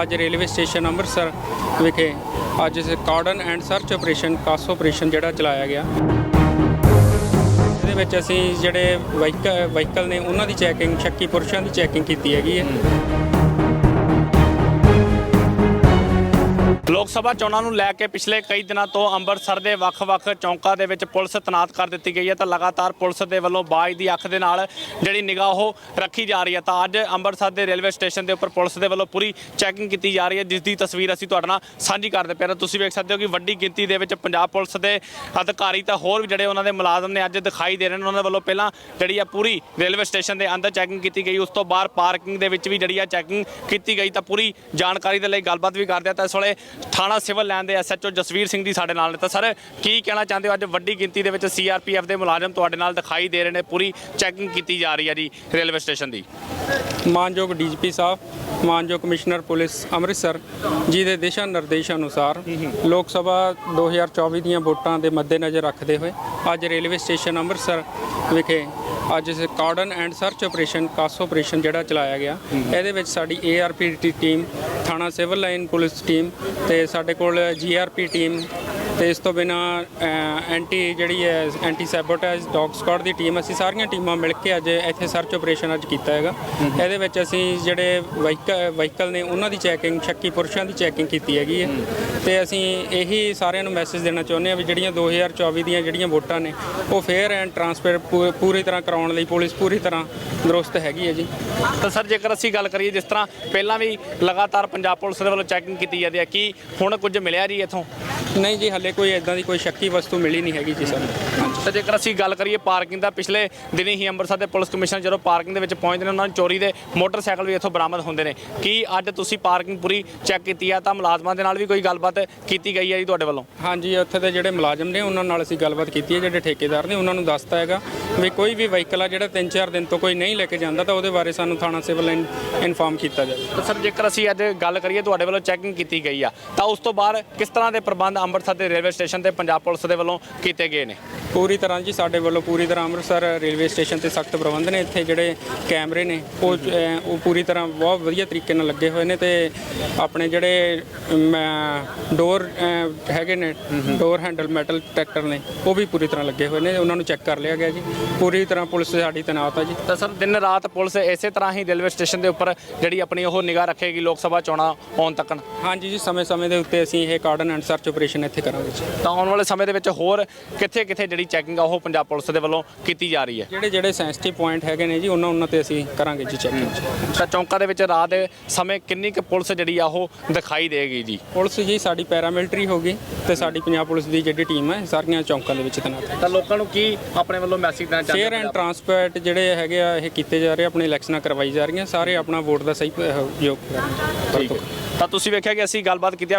ਅੱਜ railway station Amritsar ਵਿਖੇ ਅੱਜ cordon and search operation, ਕਾਸ operation ਜਿਹੜਾ ਚਲਾਇਆ ਗਿਆ। ਇਹਦੇ ਵਿੱਚ ਅਸੀਂ ਜਿਹੜੇ ਵਹੀਕਲ ਵਹੀਕਲ ਨੇ, ਉਹਨਾਂ ਦੀ ਚੈਕਿੰਗ ਸ਼ੱਕੀ ਪੁਰਸ਼ਾਂ ਦੀ ਚੈਕਿੰਗ ਕੀਤੀ ਹੈਗੀ ਹੈ। ਲੋਕ ਸਭਾ ਚੋਣਾਂ ਨੂੰ ਲੈ ਕੇ ਪਿਛਲੇ ਕਈ ਦਿਨਾਂ ਤੋਂ ਅੰਮ੍ਰਿਤਸਰ ਦੇ ਵੱਖ-ਵੱਖ ਚੌਂਕਾਂ ਦੇ ਵਿੱਚ ਪੁਲਿਸ ਤੈਨਾਤ ਕਰ ਦਿੱਤੀ ਗਈ ਹੈ ਤਾਂ ਲਗਾਤਾਰ ਪੁਲਿਸ ਦੇ ਵੱਲੋਂ ਬਾਜ ਦੀ ਅੱਖ ਦੇ ਨਾਲ ਜਿਹੜੀ ਨਿਗਾਹ ਉਹ ਰੱਖੀ ਜਾ ਰਹੀ ਹੈ ਤਾਂ ਅੱਜ ਅੰਮ੍ਰਿਤਸਰ ਦੇ ਰੇਲਵੇ ਸਟੇਸ਼ਨ ਦੇ ਉੱਪਰ ਪੁਲਿਸ ਦੇ ਵੱਲੋਂ ਪੂਰੀ ਚੈਕਿੰਗ ਕੀਤੀ ਜਾ ਰਹੀ ਹੈ, ਜਿਸ ਦੀ ਤਸਵੀਰ ਅਸੀਂ ਤੁਹਾਡੇ ਨਾਲ ਸਾਂਝੀ ਕਰਦੇ ਪਏ ਹਾਂ। ਤੁਸੀਂ ਵੇਖ ਸਕਦੇ ਹੋ ਕਿ ਵੱਡੀ ਗਿਣਤੀ ਦੇ ਵਿੱਚ ਪੰਜਾਬ ਪੁਲਿਸ ਦੇ ਅਧਿਕਾਰੀ ਤਾਂ ਹੋਰ ਵੀ ਜਿਹੜੇ ਉਹਨਾਂ ਦੇ ਮੁਲਾਜ਼ਮ ਨੇ ਅੱਜ ਦਿਖਾਈ ਦੇ ਰਹੇ ਨੇ। ਉਹਨਾਂ ਦੇ ਵੱਲੋਂ ਪਹਿਲਾਂ ਜਿਹੜੀ ਆ ਪੂਰੀ ਰੇਲਵੇ ਸਟੇਸ਼ਨ ਦੇ ਅੰਦਰ ਚੈਕਿੰਗ ਕੀਤੀ ਗਈ, ਉਸ ਤੋਂ ਬਾਅਦ ਪਾਰਕਿੰਗ ਦੇ ਵਿੱਚ ਵੀ ਜਿਹੜੀ ਆ ਚੈਕਿੰਗ ਕੀਤੀ ਗਈ ਤਾਂ ਪੂਰੀ ਜਾਣਕਾਰੀ ਦੇ ਲਈ ਗੱਲਬਾਤ ਵੀ ਕਰਦੇ ਆ ਤਾਂ ਇਸ ਵੇਲੇ ਥਾਣਾ ਸਿਵਲ ਲਾਈਨ ਦੇ ਐਸਐਚਓ ਜਸਵੀਰ ਸਿੰਘ ਜੀ ਸਾਡੇ ਨਾਲ ਨੇ। ਤਾਂ ਸਰ, ਕੀ ਕਹਿਣਾ ਚਾਹੁੰਦੇ ਹੋ? ਅੱਜ ਵੱਡੀ ਗਿਣਤੀ ਦੇ ਵਿੱਚ ਸੀਆਰਪੀਐਫ ਦੇ ਮੁਲਾਜ਼ਮ ਤੁਹਾਡੇ ਨਾਲ ਦਿਖਾਈ ਦੇ ਰਹੇ ਨੇ। ਪੂਰੀ ਚੈਕਿੰਗ ਕੀਤੀ ਜਾ ਰਹੀ ਹੈ ਜੀ ਰੇਲਵੇ ਸਟੇਸ਼ਨ ਦੀ। ਮਾਨਯੋਗ ਡੀਜੀਪੀ ਸਾਹਿਬ ਮਾਨਯੋਗ ਕਮਿਸ਼ਨਰ ਪੁਲਿਸ ਅੰਮ੍ਰਿਤਸਰ ਜੀ ਦੇ ਦਿਸ਼ਾ ਨਿਰਦੇਸ਼ ਅਨੁਸਾਰ ਲੋਕ ਸਭਾ 2024 ਦੀਆਂ ਵੋਟਾਂ ਦੇ ਮੱਦੇਨਜ਼ਰ ਰੱਖਦੇ ਹੋਏ ਅੱਜ ਰੇਲਵੇ ਸਟੇਸ਼ਨ ਅੰਮ੍ਰਿਤਸਰ ਵਿਖੇ ਅੱਜ cordon and search operation ਕਾਸ operation ਜਿਹੜਾ ਚਲਾਇਆ ਗਿਆ। ਇਹਦੇ ਵਿੱਚ ਸਾਡੀ ਏਆਰਪੀ ਟੀਮ ਥਾਣਾ ਸਿਵਲ ਲਾਈਨ ਪੁਲਿਸ ਟੀਮ ਤੇ ਸਾਡੇ ਕੋਲ ਜੀਆਰਪੀ ਟੀਮ ਤੇ ਇਸ ਤੋਂ ਬਿਨਾ ਐਂਟੀ ਜਿਹੜੀ ਹੈ ਐਂਟੀ ਸੈਬੋਟੇਜ ਡੌਗ ਸਕਾਡ ਦੀ ਟੀਮ ਅਸੀਂ ਸਾਰੀਆਂ ਟੀਮਾਂ ਮਿਲ ਕੇ ਅੱਜ ਇੱਥੇ ਸਰਚ ਆਪਰੇਸ਼ਨ ਅੱਜ ਕੀਤਾ ਹੈਗਾ। ਇਹਦੇ ਵਿੱਚ ਅਸੀਂ ਜਿਹੜੇ ਵਹੀਕਲ ਵਹੀਕਲ ਨੇ ਉਹਨਾਂ ਦੀ ਚੈਕਿੰਗ ਸ਼ੱਕੀ ਪੁਰਸ਼ਾਂ ਦੀ ਚੈਕਿੰਗ ਕੀਤੀ ਹੈਗੀ ਹੈ। ਤੇ ਅਸੀਂ ਇਹੀ ਸਾਰਿਆਂ ਨੂੰ ਮੈਸੇਜ ਦੇਣਾ ਚਾਹੁੰਦੇ ਹਾਂ ਵੀ ਜਿਹੜੀਆਂ 2024 ਦੀਆਂ ਜਿਹੜੀਆਂ ਵੋਟਾਂ ਨੇ ਉਹ ਫੇਅਰ ਐਂਡ ਟਰਾਂਸਪੇਰੈਂਟ ਪੂਰੀ ਤਰ੍ਹਾਂ ਕਰਾਉਣ ਲਈ ਪੁਲਿਸ ਪੂਰੀ ਤਰ੍ਹਾਂ ਦਰੁਸਤ ਹੈਗੀ ਹੈ ਜੀ। ਤਾਂ ਸਰ ਜੇਕਰ ਅਸੀਂ ਗੱਲ ਕਰੀਏ ਜਿਸ ਤਰ੍ਹਾਂ ਪਹਿਲਾਂ ਵੀ ਲਗਾਤਾਰ ਪੰਜਾਬ ਪੁਲਿਸ ਦੇ ਵੱਲੋਂ ਚੈਕਿੰਗ ਕੀਤੀ ਜਾਂਦੀ ਹੈ ਕੀ ਹੁਣ ਕੁਝ ਮਿਲਿਆ ਜੀ ਇੱਥੋਂ? ਨਹੀਂ ਜੀ ਹੱਲੇ ਕੋਈ ਇਦਾਂ ਦੀ ਕੋਈ ਸ਼ੱਕੀ ਵਸਤੂ ਮਿਲੀ ਨਹੀਂ ਹੈਗੀ ਜੀ ਸਾਨੂੰ। ਹਾਂਜੀ ਤੇ ਜੇਕਰ ਅਸੀਂ ਗੱਲ ਕਰੀਏ ਪਾਰਕਿੰਗ ਦਾ ਪਿਛਲੇ ਦਿਨੀ ਹੀ ਅੰਮ੍ਰਿਤਸਰ ਦੇ ਪੁਲਿਸ ਕਮਿਸ਼ਨਰ ਜਦੋਂ ਪਾਰਕਿੰਗ ਦੇ ਵਿੱਚ ਪਹੁੰਚਦੇ ਨੇ ਉਹਨਾਂ ਨੂੰ ਚੋਰੀ ਦੇ ਮੋਟਰਸਾਈਕਲ ਵੀ ਇੱਥੋਂ ਬਰਾਮਦ ਹੁੰਦੇ ਨੇ। ਕੀ ਅੱਜ ਤੁਸੀਂ ਪਾਰਕਿੰਗ ਪੂਰੀ ਚੈੱਕ ਕੀਤੀ ਆ? ਤਾਂ ਮੁਲਾਜ਼ਮਾਂ ਦੇ ਨਾਲ ਵੀ ਕੋਈ ਗੱਲਬਾਤ ਕੀਤੀ ਗਈ ਹੈ ਜੀ ਤੁਹਾਡੇ ਵੱਲੋਂ? ਹਾਂਜੀ ਉੱਥੇ ਦੇ ਜਿਹੜੇ ਮੁਲਾਜ਼ਮ ਨੇ ਉਹਨਾਂ ਨਾਲ ਅਸੀਂ ਗੱਲਬਾਤ ਕੀਤੀ ਹੈ ਜਿਹੜੇ ਠੇਕੇਦਾਰ ਨੇ ਉਹਨਾਂ ਨੂੰ ਦੱਸਤਾ ਹੈਗਾ ਵੀ ਕੋਈ ਵੀ ਵਹੀਕਲ ਆ ਜਿਹੜਾ 3-4 ਦਿਨ ਤੋਂ ਕੋਈ ਨਹੀਂ ਲੈ ਕੇ ਜਾਂਦਾ ਤਾਂ ਉਹਦੇ ਬਾਰੇ ਸਾਨੂੰ ਥਾਣਾ ਸਿਵਲ ਇਨਫਾਰਮ ਕੀਤਾ ਜਾਵੇ। ਤਾਂ ਸਰ ਜੇਕਰ ਅਸੀਂ ਅੱਜ ਗੱਲ ਕਰੀਏ ਤੁਹਾਡੇ ਵੱਲੋਂ ਚੈਕਿੰਗ ਕੀਤੀ ਗਈ ਆ ਤਾਂ ਉਸ ਤੋਂ ਬਾਅਦ ਕਿਸ ਤਰ੍ਹਾਂ ਦੇ ਪ੍ਰਬੰਧ ਅੰਮ੍ਰਿਤਸਰ ਦੇ ਰੇਲਵੇ ਸਟੇਸ਼ਨ ਤੇ ਪੰਜਾਬ ਪੁਲਿਸ ਦੇ ਵੱਲੋਂ ਕੀਤੇ ਗਏ ਨੇ। ਪੂਰੀ ਤਰ੍ਹਾਂ ਜੀ ਸਾਡੇ ਵੱਲੋਂ ਪੂਰੀ ਤਰ੍ਹਾਂ ਅੰਮ੍ਰਿਤਸਰ ਰੇਲਵੇ ਸਟੇਸ਼ਨ ਤੇ ਸਖਤ ਪ੍ਰਬੰਧ ਨੇ ਇੱਥੇ ਜਿਹੜੇ ਕੈਮਰੇ ਨੇ ਉਹ ਉਹ ਪੂਰੀ ਤਰ੍ਹਾਂ ਬਹੁਤ ਵਧੀਆ ਤਰੀਕੇ ਨਾਲ ਲੱਗੇ ਹੋਏ ਨੇ ਤੇ ਆਪਣੇ ਜਿਹੜੇ ਡੋਰ ਹੈਗੇ ਨੇ ਡੋਰ ਹੈਂਡਲ ਮੈਟਲ ਟਰੈਕਟਰ ਨੇ ਉਹ ਵੀ ਪੂਰੀ ਤਰ੍ਹਾਂ ਲੱਗੇ ਹੋਏ ਨੇ ਉਹਨਾਂ ਨੂੰ ਚੈੱਕ ਕਰ ਲਿਆ ਗਿਆ ਜੀ। ਪੂਰੀ ਤਰ੍ਹਾਂ ਪੁਲਿਸ ਸਾਡੀ ਤੈਨਾਤ ਆ ਜੀ। ਤਾਂ ਸਰ ਦਿਨ ਰਾਤ ਪੁਲਿਸ ਇਸੇ ਤਰ੍ਹਾਂ ਹੀ ਰੇਲਵੇ ਸਟੇਸ਼ਨ ਦੇ ਉੱਪਰ ਜਿਹੜੀ ਆਪਣੀ ਉਹ ਨਿਗਾਹ ਰੱਖੇਗੀ ਲੋਕ ਸਭਾ ਚੋਣਾਂ ਆਉਣ ਤੱਕਣ? ਹਾਂਜੀ ਜੀ ਸਮੇਂ-ਸਮੇਂ ਦੇ ਉੱਤੇ ਅਸੀਂ ਇਹ ਕਾਰਡਨ ਐਂਡ ਸਰਚ ਆਪਰੇਸ਼ਨ ਇੱਥੇ ਕਰਾਂਗੇ ਜੀ। ਤਾਂ ਆਉਣ ਵਾਲੇ ਸਮੇਂ ਦੇ ਵਿੱਚ ਹੋਰ ਕਿੱਥੇ ਕਿੱਥੇ ਜਿਹੜੀ ਚੈਕਿੰਗ ਆ ਉਹ ਪੰਜਾਬ ਪੁਲਿਸ ਦੇ ਵੱਲੋਂ ਕੀਤੀ ਜਾ ਰਹੀ ਹੈ। ਜਿਹੜੇ ਜਿਹੜੇ ਸੈਂਸਿਟਿਵ ਪੁਆਇੰਟ ਹੈਗੇ ਨੇ ਜੀ ਉਹਨਾਂ ਉਹਨਾਂ ਤੇ ਅਸੀਂ ਕਰਾਂਗੇ ਜੀ ਚੈਕਿੰਗ ਤਾਂ ਚੌਂਕਾਂ ਦੇ ਵਿੱਚ ਰਾਤ ਦੇ ਸਮੇਂ ਕਿੰਨੀ ਕੁ ਪੁਲਿਸ ਜਿਹੜੀ ਆ ਉਹ ਦਿਖਾਈ ਦੇਗੀ ਜੀ? ਪੁਲਿਸ ਜੀ ਸਾਡੀ ਪੈਰਾਮਿਲਟਰੀ ਹੋਗੀ ਤੇ ਸਾਡੀ ਪੰਜਾਬ ਪੁਲਿਸ ਦੀ ਜਿਹੜੀ ਟੀਮ ਹੈ ਸਾਰੀਆਂ ਚੌਂਕਾਂ ਦੇ ਵਿੱਚ ਤੈਨਾਤ ਹੈ। ਤਾਂ ਲੋਕਾਂ ਨੂੰ ਕੀ ਆਪਣੇ ਵੱਲੋਂ ਮੈਸੇਜ ਦੇਣਾ ਚਾਹੁੰਦੇ ਫੇਅਰ ਐਂਡ ਟਰਾਂਸਪੇਰੈਂਟ ਜਿਹੜੇ ਹੈਗੇ ਆ ਇਹ ਕੀਤੇ ਜਾ ਰਹੇ ਆਪਣੇ ਇਲੈਕਸ਼ਨਾਂ ਕਰਵਾਈ ਜਾ ਰਹੀਆਂ ਸਾਰੇ ਆਪਣਾ ਵੋਟ ਦਾ ਸਹੀ ਉਪਯੋਗ ਕਰਨ। ਤਾਂ ਤੁਸੀਂ ਵੇਖਿਆ ਕਿ ਅਸੀਂ ਗੱਲਬਾਤ ਕੀਤੀ